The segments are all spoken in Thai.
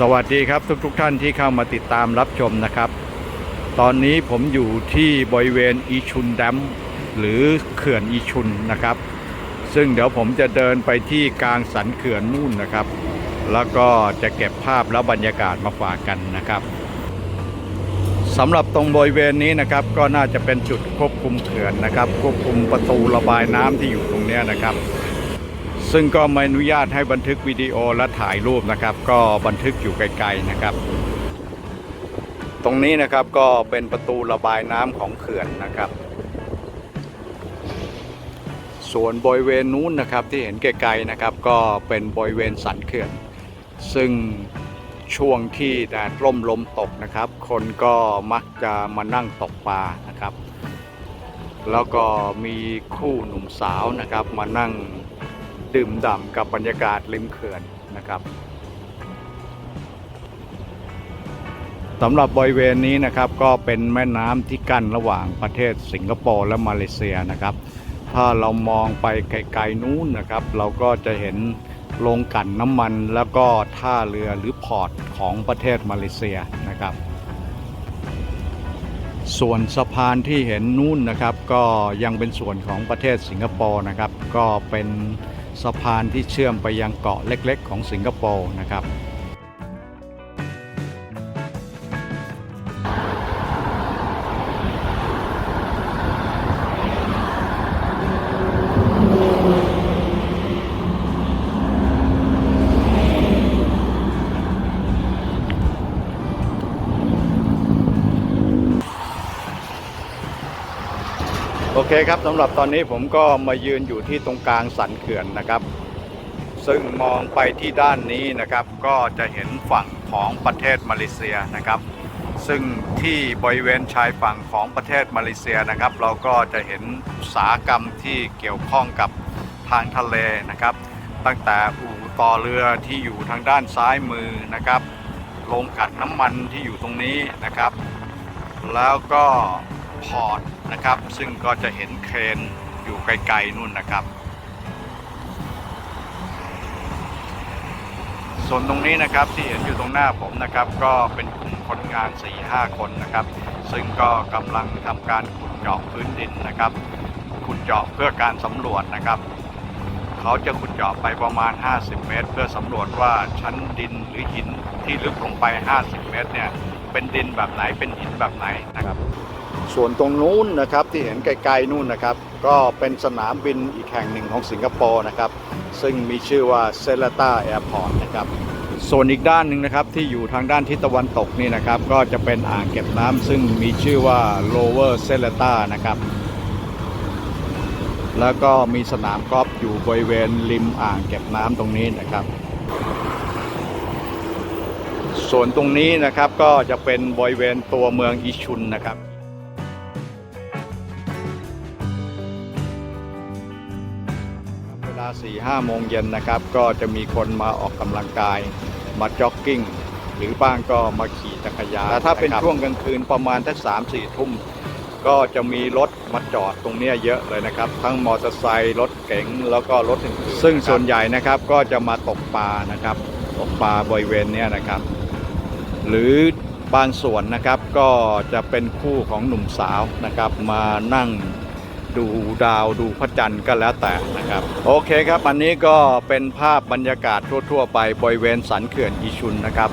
สวัสดีครับทุกๆทท่านที่เข้ามาติดตามรับชมนะครับ ตอนนี้ผมอยู่ที่บริเวณอีชุนแดมหรือเขื่อนอีชุนนะครับ ซึ่งเดี๋ยวผมจะเดินไปที่กลางสันเขื่อนนู่นนะครับ แล้วก็จะเก็บภาพและบรรยากาศมาฝากกันนะครับสำหรับตรงบริเวณนี้นะครับก็น่าจะเป็นจุดควบคุมเขื่อนนะครับ ควบคุมประตูระบายน้ำที่อยู่ตรงนี้นะครับ ซึ่งก็ไม่อนุญาตให้บันทึกวิดีโอและถ่ายรูปนะครับ ก็บันทึกอยู่ไกลๆนะครับ ตรงนี้นะครับก็เป็นประตูระบายน้ำของเขื่อนนะครับ ส่วนบริเวณนู้นนะครับที่เห็นไกลๆนะครับ ก็เป็นบริเวณสันเขื่อน ซึ่งช่วงที่แดดร่มลมตกนะครับ คนก็มักจะมานั่งตกปลานะครับ แล้วก็มีคู่หนุ่มสาวนะครับมานั่ง ดื่มด่ำกับบรรยากาศริมเขื่อนนะครับสำหรับบริเวณนี้นะครับก็เป็นแม่น้ำที่กั้นระหว่างประเทศสิงคโปร์และมาเลเซียนะครับ ถ้าเรามองไปไกลๆนู้นนะครับ เราก็จะเห็นโรงกลั่นน้ำมันแล้วก็ท่าเรือหรือพอร์ตของประเทศมาเลเซียนะครับ ส่วนสะพานที่เห็นนู่นนะครับ ก็ยังเป็นส่วนของประเทศสิงคโปร์นะครับ ก็เป็น สะพานที่เชื่อมไปยังเกาะเล็ก ๆ ของสิงคโปร์นะครับ โอเคครับสำหรับตอนนี้ผมก็มายืนอยู่ที่ตรงกลางสันเขื่อนนะครับ ซึ่งมองไปที่ด้านนี้นะครับ ก็จะเห็นฝั่งของประเทศมาเลเซียนะครับ ซึ่งที่บริเวณชายฝั่งของประเทศมาเลเซียนะครับ เราก็จะเห็นสาหกรรมที่เกี่ยวข้องกับทางทะเลนะครับ ตั้งแต่อู่ต่อเรือที่อยู่ทางด้านซ้ายมือนะครับโรงกลันน้ำมันที่อยู่ตรงนี้นะครับ แล้วก็ พอร์ตนะครับ ซึ่งก็จะเห็นเครนอยู่ไกลๆนู่นนะครับ ส่วนตรงนี้นะครับที่เห็นอยู่ตรงหน้าผมนะครับ ก็เป็นกลุ่มคนงาน 4-5 คนนะครับ ซึ่งก็กำลังทำการขุดเจาะพื้นดินนะครับ ขุดเจาะเพื่อการสำรวจนะครับ เขาจะขุดเจาะไปประมาณ 50 เมตร เพื่อสำรวจว่าชั้นดินหรือหินที่ลึกลงไป 50 เมตรเนี่ยเป็นดินแบบไหนเป็นหินแบบไหนนะครับ ส่วนตรงนู้นนะครับที่เห็นไกลๆนู่นนะครับก็เป็นสนามบินอีกแห่งหนึ่งของสิงคโปร์นะครับซึ่งมีชื่อว่าเซลตาแอร์พอร์ตนะครับส่วนอีกด้านหนึ่งนะครับที่อยู่ทางด้านทิศตะวันตกนี่นะครับก็จะเป็นอ่างเก็บน้ำซึ่งมีชื่อว่า Lower s e l e t a นะครับแล้วก็มีสนามกอล์ฟอยู่บริเวณริมอ่างเก็บน้ำตรงนี้นะครับ ส่วนตรงนี้นะครับก็จะเป็นบริเวณตัวเมืองอิชุนนะครับ เวลา4-5โมงเย็นนะครับ ก็จะมีคนมาออกกำลังกายมาจ็อกกิ้ง หรือบ้างก็มาขี่จักรยานแต่ถ้าเป็นช่วงกลางคืนประมาณทักสามสี่ทุ่ม ก็จะมีรถมาจอดตรงเนี้ยเยอะเลยนะครับ ทั้งมอเตอร์ไซค์รถเก๋งแล้วก็รถอื่นๆซึ่งส่วนใหญ่นะครับก็จะมาตกปลานะครับตกปลาบริเวณเนี้ยนะครับ หรือบางส่วนนะครับก็จะเป็นคู่ของหนุ่มสาวนะครับ มานั่ง ดูดาวดูพระจันทร์ก็แล้วแต่นะครับ โอเคครับ อันนี้ก็เป็นภาพบรรยากาศทั่ว ๆ ไปบริเวณสันเขื่อนอีชุนนะครับ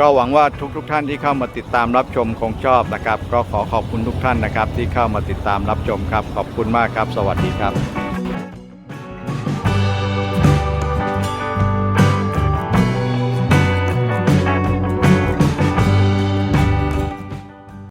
ก็หวังว่าทุกๆทท่านที่เข้ามาติดตามรับชมคงชอบนะครับ ก็ขอขอบคุณทุกท่านนะครับที่เข้ามาติดตามรับชมครับ ขอบคุณมากครับ สวัสดีครับ